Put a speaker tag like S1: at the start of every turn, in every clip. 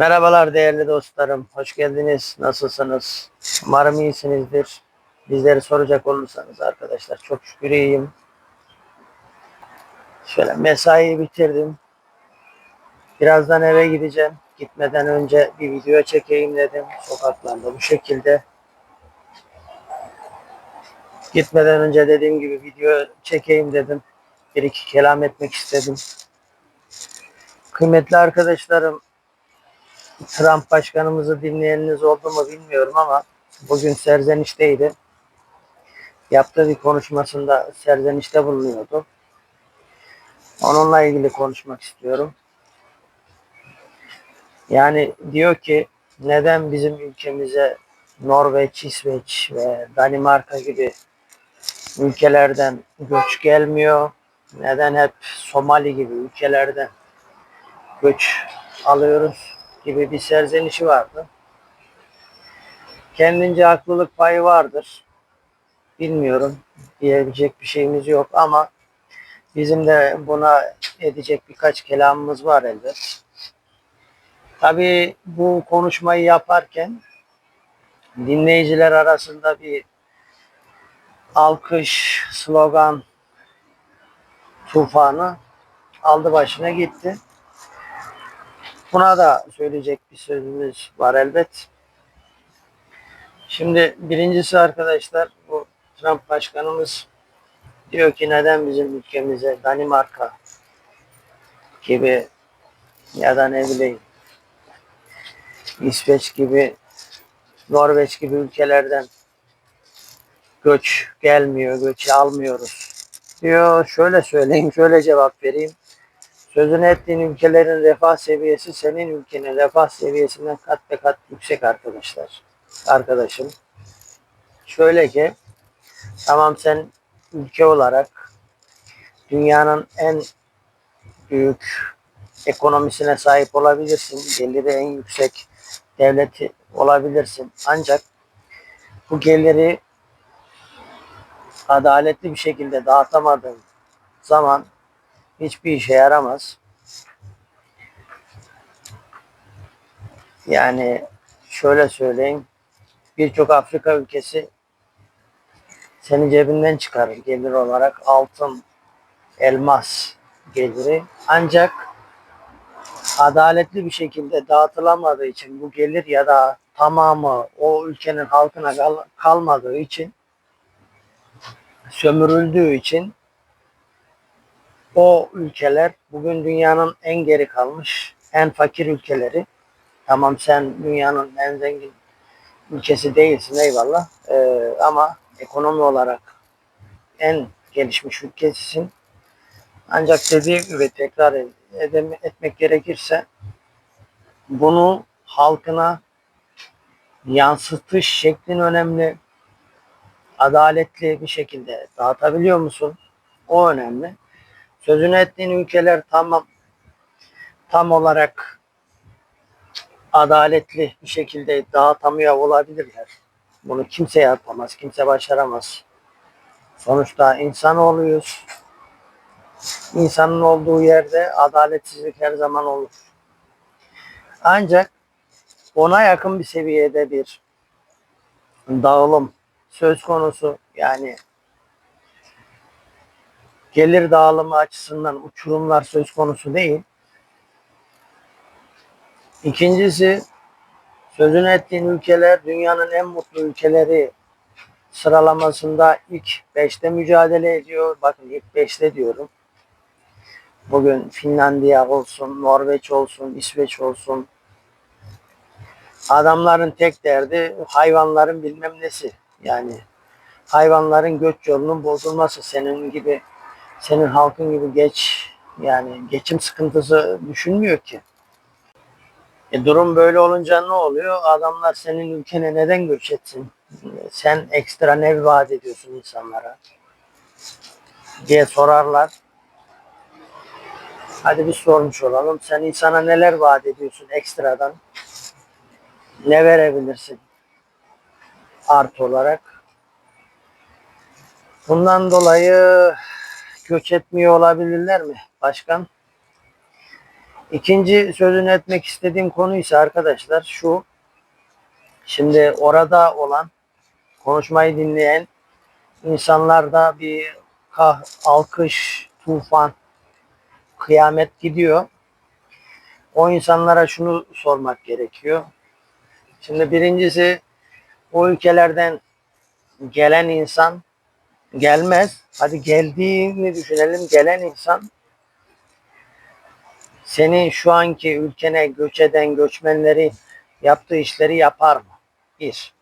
S1: Merhabalar değerli dostlarım. Hoş geldiniz. Nasılsınız? Umarım iyisinizdir. Bizleri soracak olursanız arkadaşlar çok şükür iyiyim. Şöyle mesaiyi bitirdim. Birazdan eve gideceğim. Gitmeden önce bir video çekeyim dedim. Sokaklarda bu şekilde. Gitmeden önce dediğim gibi video çekeyim dedim. Bir iki kelam etmek istedim. Kıymetli arkadaşlarım, Trump başkanımızı dinleyeniniz oldu mu bilmiyorum ama bugün serzenişteydi. Yaptığı bir konuşmasında serzenişte bulunuyordu. Onunla ilgili konuşmak istiyorum. Yani diyor ki neden bizim ülkemize Norveç, İsveç ve Danimarka gibi ülkelerden göç gelmiyor? Neden hep Somali gibi ülkelerden göç alıyoruz gibi bir serzenişi vardı. Kendince haklılık payı vardır. Bilmiyorum. Diyebilecek bir şeyimiz yok ama bizim de buna edecek birkaç kelamımız var elbet. Tabii bu konuşmayı yaparken dinleyiciler arasında bir alkış, slogan tufanı aldı başına gitti. Buna da söyleyecek bir sözümüz var elbet. Şimdi birincisi arkadaşlar bu Trump başkanımız diyor ki neden bizim ülkemize Danimarka gibi ya da ne bileyim İsveç gibi Norveç gibi ülkelerden göç gelmiyor, göç almıyoruz diyor. Şöyle söyleyeyim, şöyle cevap vereyim. Sözünü ettiğin ülkelerin refah seviyesi senin ülkenin refah seviyesinden kat be kat yüksek arkadaşlar. Arkadaşım. Şöyle ki tamam sen ülke olarak dünyanın en büyük ekonomisine sahip olabilirsin. Geliri en yüksek devleti olabilirsin. Ancak bu geliri adaletli bir şekilde dağıtamadığın zaman hiçbir işe yaramaz. Yani şöyle söyleyeyim. Birçok Afrika ülkesi seni cebinden çıkarır gelir olarak altın, elmas geliri. Ancak adaletli bir şekilde dağıtılamadığı için bu gelir ya da tamamı o ülkenin halkına kal- kalmadığı için sömürüldüğü için o ülkeler bugün dünyanın en geri kalmış, en fakir ülkeleri. Tamam sen dünyanın en zengin ülkesi değilsin eyvallah. Ee, ama ekonomi olarak en gelişmiş ülkesisin. Ancak dediğim gibi tekrar edem- etmek gerekirse bunu halkına yansıtış şeklin önemli. Adaletli bir şekilde dağıtabiliyor musun? O önemli. Sözünü ettiğin ülkeler tamam tam olarak adaletli bir şekilde dağıtamıyor olabilirler. Bunu kimse yapamaz, kimse başaramaz. Sonuçta insanoğluyuz. İnsanın olduğu yerde adaletsizlik her zaman olur. Ancak ona yakın bir seviyede bir dağılım söz konusu. Yani gelir dağılımı açısından uçurumlar söz konusu değil. İkincisi sözünü ettiğin ülkeler dünyanın en mutlu ülkeleri sıralamasında ilk 5'te mücadele ediyor. Bakın ilk 5'te diyorum. Bugün Finlandiya olsun, Norveç olsun, İsveç olsun. Adamların tek derdi hayvanların bilmem nesi. Yani hayvanların göç yolunun bozulması senin gibi senin halkın gibi geç yani geçim sıkıntısı düşünmüyor ki. E durum böyle olunca ne oluyor? Adamlar senin ülkene neden göç etsin? Sen ekstra ne vaat ediyorsun insanlara? diye sorarlar. Hadi bir sormuş olalım. Sen insana neler vaat ediyorsun ekstradan? Ne verebilirsin? Artı olarak. Bundan dolayı göç etmiyor olabilirler mi başkan? İkinci sözünü etmek istediğim konu ise arkadaşlar şu. Şimdi orada olan konuşmayı dinleyen insanlarda bir kah, alkış, tufan, kıyamet gidiyor. O insanlara şunu sormak gerekiyor. Şimdi birincisi o ülkelerden gelen insan gelmez. Hadi geldiğini düşünelim. Gelen insan senin şu anki ülkene göç eden göçmenleri yaptığı işleri yapar mı? Bir.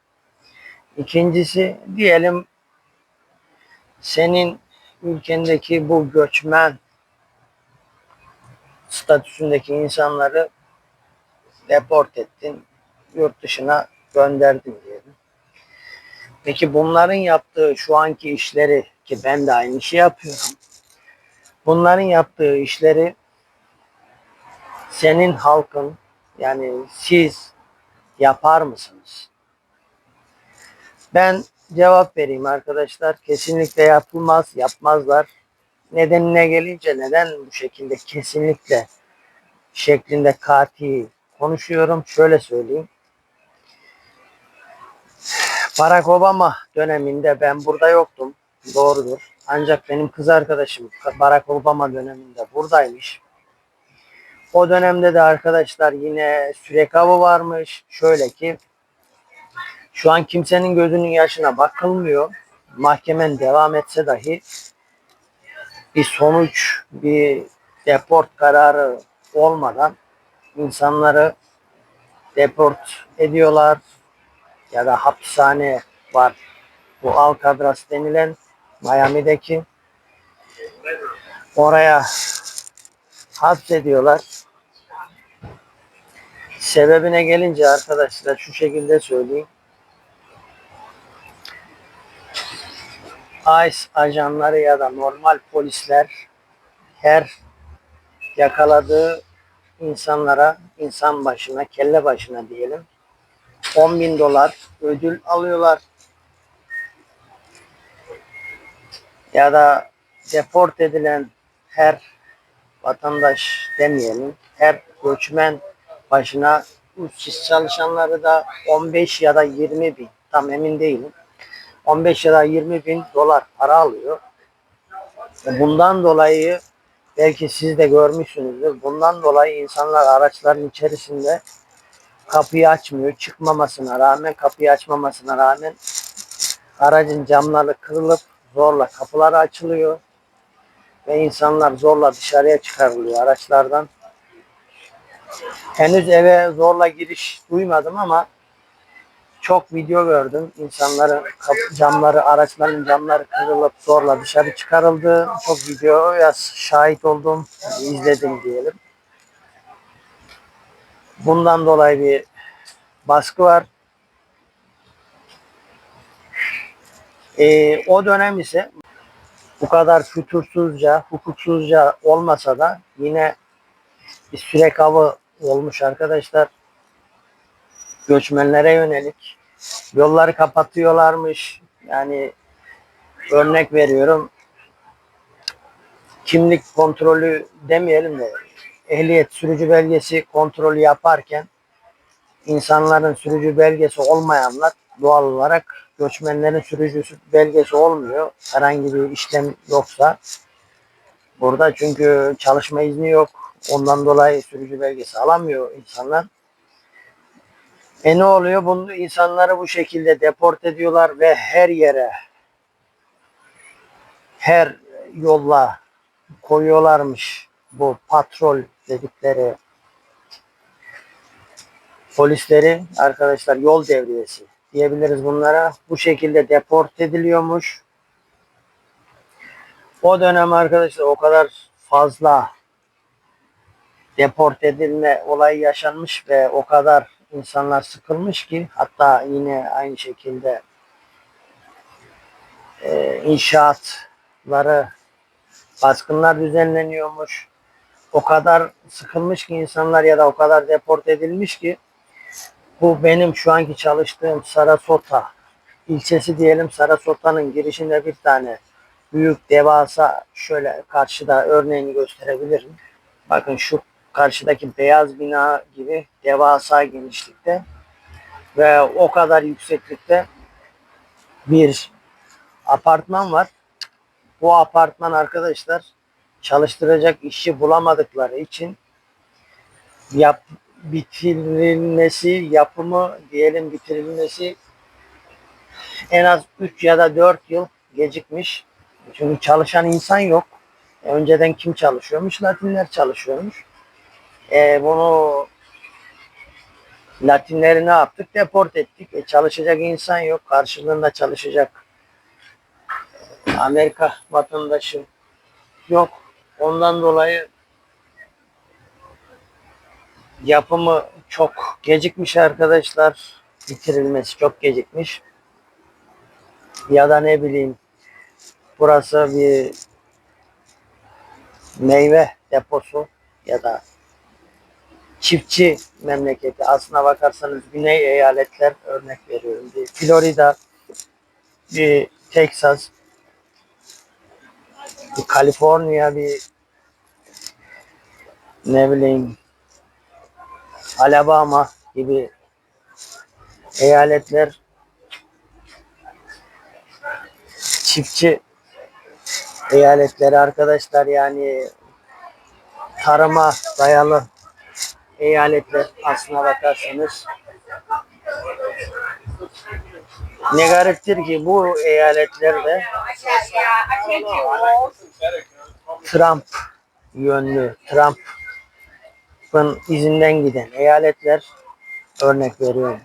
S1: İkincisi diyelim senin ülkendeki bu göçmen statüsündeki insanları deport ettin, yurt dışına gönderdin diyelim. Peki bunların yaptığı şu anki işleri ki ben de aynı şey yapıyorum. Bunların yaptığı işleri senin halkın yani siz yapar mısınız? Ben cevap vereyim arkadaşlar. Kesinlikle yapılmaz, yapmazlar. Nedenine gelince neden bu şekilde kesinlikle şeklinde kati konuşuyorum. Şöyle söyleyeyim. Barack Obama döneminde ben burada yoktum. Doğrudur. Ancak benim kız arkadaşım Barack Obama döneminde buradaymış. O dönemde de arkadaşlar yine sürekli avı varmış. Şöyle ki şu an kimsenin gözünün yaşına bakılmıyor. Mahkemen devam etse dahi bir sonuç, bir deport kararı olmadan insanları deport ediyorlar ya da hapishane var. Bu Alcatraz denilen Miami'deki oraya hapsediyorlar. Sebebine gelince arkadaşlar şu şekilde söyleyeyim. ICE ajanları ya da normal polisler her yakaladığı insanlara, insan başına, kelle başına diyelim 10 bin dolar ödül alıyorlar. Ya da deport edilen her vatandaş demeyelim, her göçmen başına işsiz çalışanları da 15 ya da 20 bin, tam emin değilim. 15 ya da 20 bin dolar para alıyor. Bundan dolayı belki siz de görmüşsünüzdür. Bundan dolayı insanlar araçların içerisinde kapıyı açmıyor. Çıkmamasına rağmen, kapıyı açmamasına rağmen aracın camları kırılıp zorla kapıları açılıyor. Ve insanlar zorla dışarıya çıkarılıyor araçlardan. Henüz eve zorla giriş duymadım ama çok video gördüm. İnsanların camları, araçların camları kırılıp zorla dışarı çıkarıldı. Çok videoya şahit oldum, izledim diyelim. Bundan dolayı bir baskı var. Ee, o dönem ise bu kadar fütursuzca, hukuksuzca olmasa da yine bir sürek avı olmuş arkadaşlar. Göçmenlere yönelik. Yolları kapatıyorlarmış. Yani örnek veriyorum. Kimlik kontrolü demeyelim de ehliyet sürücü belgesi kontrolü yaparken insanların sürücü belgesi olmayanlar doğal olarak göçmenlerin sürücü belgesi olmuyor. Herhangi bir işlem yoksa burada çünkü çalışma izni yok. Ondan dolayı sürücü belgesi alamıyor insanlar. E ne oluyor? Bunu insanları bu şekilde deport ediyorlar ve her yere her yolla koyuyorlarmış bu patrol dedikleri polisleri arkadaşlar yol devriyesi diyebiliriz bunlara. Bu şekilde deport ediliyormuş. O dönem arkadaşlar o kadar fazla deport edilme olayı yaşanmış ve o kadar insanlar sıkılmış ki hatta yine aynı şekilde e, inşaatları baskınlar düzenleniyormuş. O kadar sıkılmış ki insanlar ya da o kadar deport edilmiş ki bu benim şu anki çalıştığım Sarasota ilçesi diyelim. Sarasota'nın girişinde bir tane büyük devasa şöyle karşıda örneğini gösterebilirim. Bakın şu karşıdaki beyaz bina gibi devasa genişlikte ve o kadar yükseklikte bir apartman var. Bu apartman arkadaşlar çalıştıracak işçi bulamadıkları için yap bitirilmesi, yapımı diyelim bitirilmesi en az 3 ya da 4 yıl gecikmiş. Çünkü çalışan insan yok. E, önceden kim çalışıyormuş? Latinler çalışıyormuş. E, bunu Latinleri ne yaptık? Deport ettik. E, çalışacak insan yok. Karşılığında çalışacak Amerika vatandaşı yok. Ondan dolayı yapımı çok gecikmiş arkadaşlar. Bitirilmesi çok gecikmiş. Ya da ne bileyim burası bir meyve deposu ya da çiftçi memleketi. Aslına bakarsanız güney eyaletler örnek veriyorum. Florida, bir Texas, bir Kaliforniya, bir ne bileyim Alabama gibi eyaletler çiftçi eyaletleri arkadaşlar yani tarıma dayalı eyaletler aslına bakarsanız ne gariptir ki bu eyaletlerde Trump yönlü, Trump'ın izinden giden eyaletler örnek veriyorum.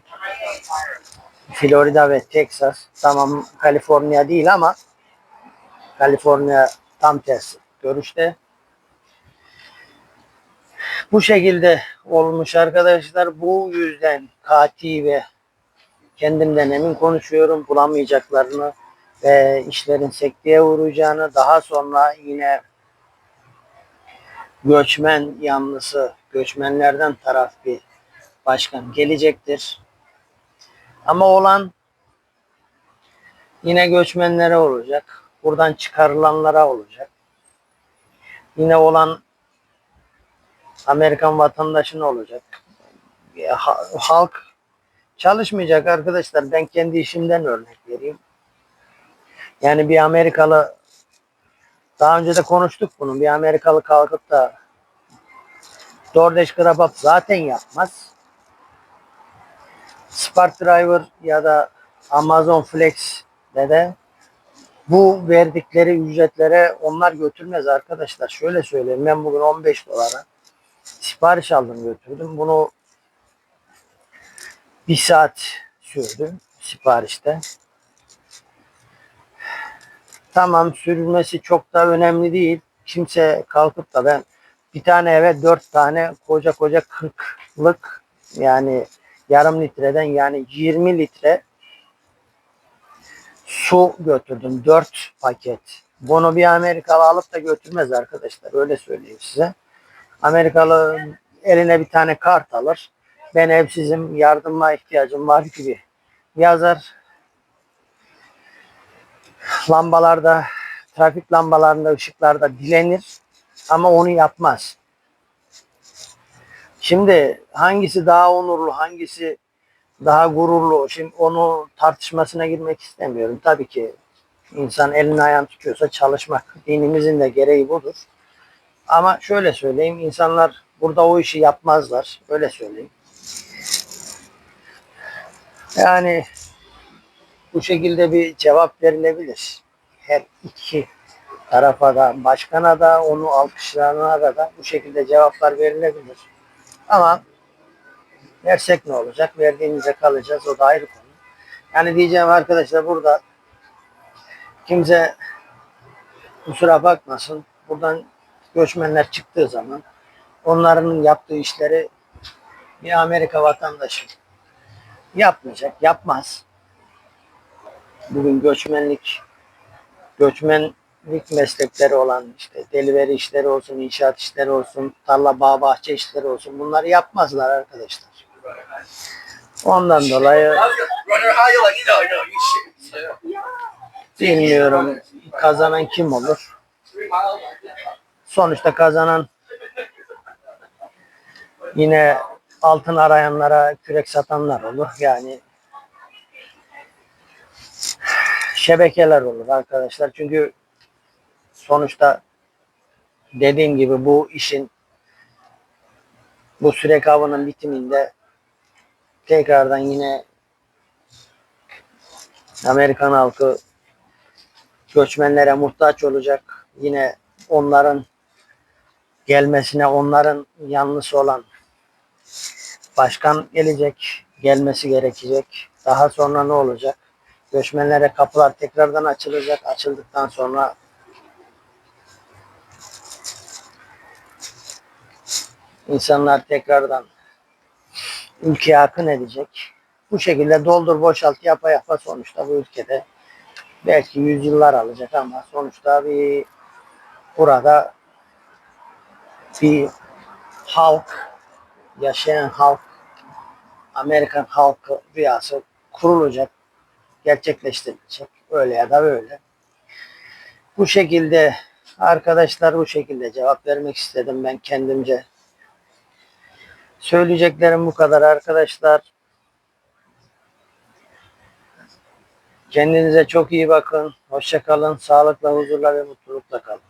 S1: Florida ve Texas tamam Kaliforniya değil ama Kaliforniya tam tersi görüşte. Bu şekilde olmuş arkadaşlar. Bu yüzden kati ve kendimden emin konuşuyorum bulamayacaklarını ve işlerin sekteye uğrayacağını daha sonra yine göçmen yanlısı göçmenlerden taraf bir başkan gelecektir. Ama olan yine göçmenlere olacak. Buradan çıkarılanlara olacak. Yine olan Amerikan vatandaşına olacak. Ha- Halk çalışmayacak arkadaşlar. Ben kendi işimden örnek vereyim. Yani bir Amerikalı daha önce de konuştuk bunu. Bir Amerikalı kalkıp da DoorDash Grab zaten yapmaz. Spark Driver ya da Amazon Flex'de de bu verdikleri ücretlere onlar götürmez arkadaşlar. Şöyle söyleyeyim ben bugün 15 dolara sipariş aldım götürdüm. Bunu bir saat sürdü siparişte. Tamam sürülmesi çok da önemli değil. Kimse kalkıp da ben bir tane eve dört tane koca koca kırklık yani yarım litreden yani 20 litre su götürdüm. 4 paket. Bunu bir Amerikalı alıp da götürmez arkadaşlar. Öyle söyleyeyim size. Amerikalı eline bir tane kart alır. Ben evsizim, yardıma ihtiyacım var gibi yazar. Lambalarda, trafik lambalarında, ışıklarda dilenir ama onu yapmaz. Şimdi hangisi daha onurlu, hangisi daha gururlu. Şimdi onu tartışmasına girmek istemiyorum. Tabii ki insan elini ayağını tutuyorsa çalışmak. Dinimizin de gereği budur. Ama şöyle söyleyeyim, insanlar burada o işi yapmazlar. Öyle söyleyeyim. Yani bu şekilde bir cevap verilebilir. Her iki tarafa da, başkana da, onu alkışlarına da, da bu şekilde cevaplar verilebilir. Ama versek ne olacak? Verdiğimize kalacağız. O da ayrı konu. Yani diyeceğim arkadaşlar burada kimse kusura bakmasın. Buradan göçmenler çıktığı zaman onların yaptığı işleri bir Amerika vatandaşı yapmayacak, yapmaz. Bugün göçmenlik göçmenlik meslekleri olan işte delivery işleri olsun, inşaat işleri olsun, tarla bağ bahçe işleri olsun bunları yapmazlar arkadaşlar. Ondan dolayı bilmiyorum kazanan kim olur. Sonuçta kazanan Yine altın arayanlara kürek satanlar olur. Yani şebekeler olur arkadaşlar. Çünkü sonuçta dediğim gibi bu işin bu sürek avının bitiminde tekrardan yine Amerikan halkı göçmenlere muhtaç olacak. Yine onların gelmesine onların yanlısı olan başkan gelecek, gelmesi gerekecek. Daha sonra ne olacak? Göçmenlere kapılar tekrardan açılacak. Açıldıktan sonra insanlar tekrardan ülkeye akın edecek. Bu şekilde doldur boşalt yapa yapa sonuçta bu ülkede belki yüzyıllar alacak ama sonuçta bir burada bir halk yaşayan halk Amerikan halkı rüyası kurulacak gerçekleştirilecek öyle ya da böyle bu şekilde arkadaşlar bu şekilde cevap vermek istedim ben kendimce söyleyeceklerim bu kadar arkadaşlar Kendinize çok iyi bakın. Hoşça kalın. Sağlıkla, huzurla ve mutlulukla kalın.